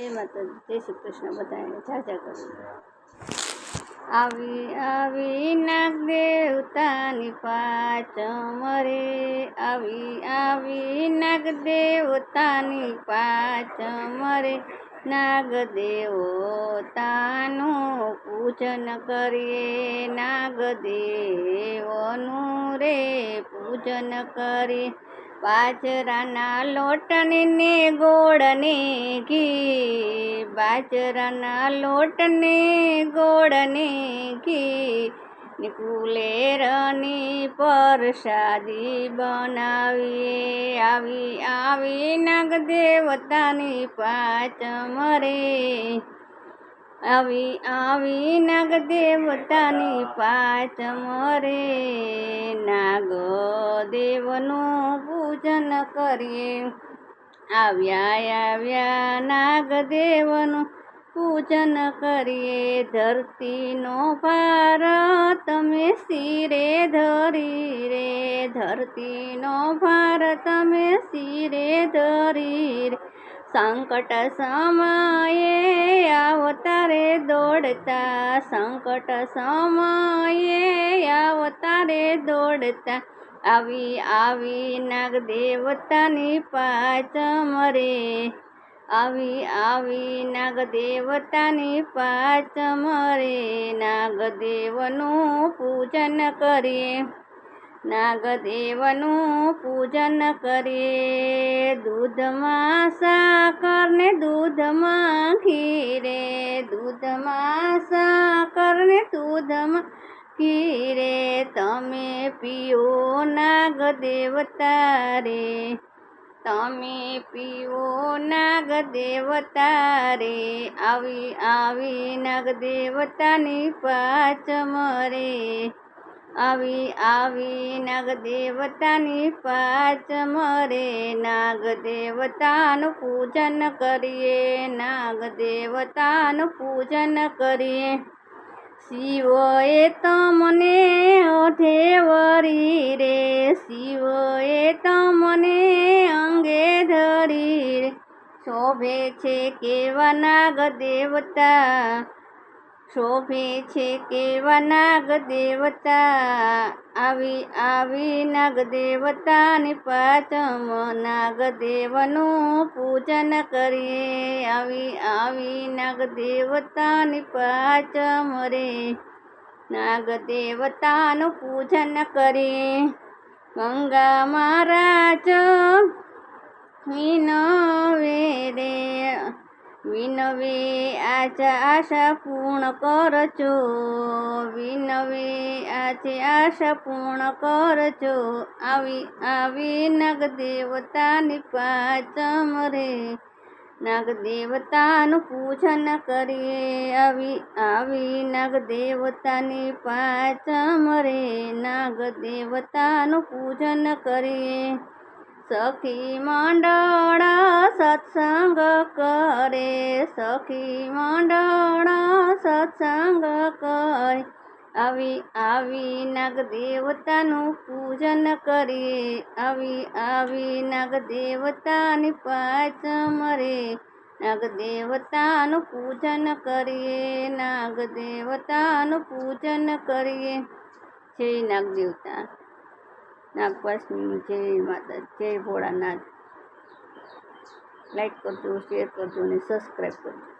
જય માતાજી જય શ્રી કૃષ્ણ બધાને જાજા કરું. આવી આવી નાગ દેવતાની પાચમ રે આવી આવી નાગ દેવતાની પાચમ રે નાગ દેવતાનું પૂજન કરીએ. નાગ દેવનું રે પૂજન કરીએ. બાજરાના લોટને ગોળને ઘી. બાજરાના લોટને ગોળને ઘી. કુલેરની પરસાદી બનાવીએ. આવી આવી નાગ દેવતાની પાંચમ રે આવી આવી નાગ દેવતાની પાંચમ રે નાગ દેવનું પૂજન કરીએ. આવ્યા આવ્યા નાગદેવનું પૂજન કરીએ. ધરતીનો ભાર તમે શિરે ધરી રે. ધરતીનો ભાર તમે શિરે ધરી રે. સંકટ સમયે આવતારે દોડતા. સંકટ સમયે આવતારે દોડતા. આવી આવી નાગ દેવતાની પાચમ રે આવી આવી નાગ દેવતાની પાચમ રે નાગ દેવનું પૂજન કરીએ નાગદેવનું પૂજન કરીએ દૂધમાં સાકર ને દૂધમાં ખીરે. દૂધમાં સાકર ને દૂધમાં ખીરે તમે પીઓ નાગ દેવતા રે તમે પીઓ નાગ દેવતા રે આવી આવી નાગ દેવતાની પાચમ રે આવી આવી નાગ દેવતાની પાંચમ રે નાગ દેવતાનું પૂજન કરીએ, નાગ દેવતાનું પૂજન કરીએ. શિવએ તમને ઓઠે વરી રે, શિવએ તમને અંગે ધરી રે. શોભે છે કેવા નાગ દેવતા શોભે છે કેવા નાગ દેવતા આવી આવી નાગ દેવતાની પાચમ નાગ દેવનું પૂજન કરીએ. આવી આવી નાગ દેવતાની પાચમ રે નાગ દેવતાનું પૂજન કરીએ. ગંગા મહારાજ વિનવે રે. વિનવે આજા આશા પૂર્ણ કરજો, વિનવે આજે આશા પૂર્ણ કરજો, આવી આવી નાગદેવતાની પાચમ રે. નાગદેવતાનું પૂજન કરીએ, આવી આવી નાગદેવતાની પાચમ રે. નાગદેવતાનું પૂજન કરીએ. સખી મંડળ સત્સંગ કરે, સખી મંડળ સત્સંગ કરે. આવી આવી નાગ દેવતાનું પૂજન કરીએ, આવી આવી નાગ દેવતાની પાંચમ નાગદેવતાનું નાગ દેવતાનું પૂજન કરીએ નાગ દેવતાનું પૂજન કરીએ. જય નાગ દેવતા નાગપાસની જય માતા જય ભોળાનાથ. લાઈક કરજો શેર કરજો અને સબસ્ક્રાઈબ કરજો.